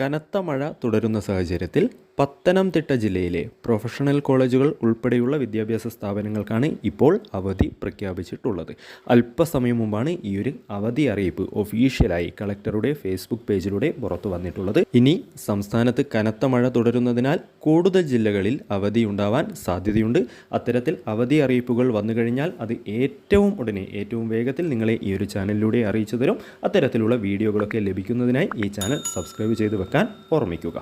കനത്ത മഴ തുടരുന്ന സാഹചര്യത്തിൽ പത്തനംതിട്ട ജില്ലയിലെ പ്രൊഫഷണൽ കോളേജുകൾ ഉൾപ്പെടെയുള്ള വിദ്യാഭ്യാസ സ്ഥാപനങ്ങൾക്കാണ് ഇപ്പോൾ അവധി പ്രഖ്യാപിച്ചിട്ടുള്ളത്. അല്പസമയം മുമ്പാണ് ഈ ഒരു അവധി അറിയിപ്പ് ഒഫീഷ്യലായി കളക്ടറുടെ ഫേസ്ബുക്ക് പേജിലൂടെ പുറത്തു വന്നിട്ടുള്ളത്. ഇനി സംസ്ഥാനത്ത് കനത്ത മഴ തുടരുന്നതിനാൽ കൂടുതൽ ജില്ലകളിൽ അവധി ഉണ്ടാവാൻ സാധ്യതയുണ്ട്. അത്തരത്തിൽ അവധി അറിയിപ്പുകൾ വന്നു കഴിഞ്ഞാൽ അത് ഏറ്റവും ഉടനെ ഏറ്റവും വേഗത്തിൽ നിങ്ങളെ ഈ ഒരു ചാനലിലൂടെ അറിയിച്ചു തരും. അത്തരത്തിലുള്ള വീഡിയോകളൊക്കെ ലഭിക്കുന്നതിനായി ഈ ചാനൽ സബ്സ്ക്രൈബ് ചെയ്ത് വെക്കാൻ ഓർമ്മിക്കുക.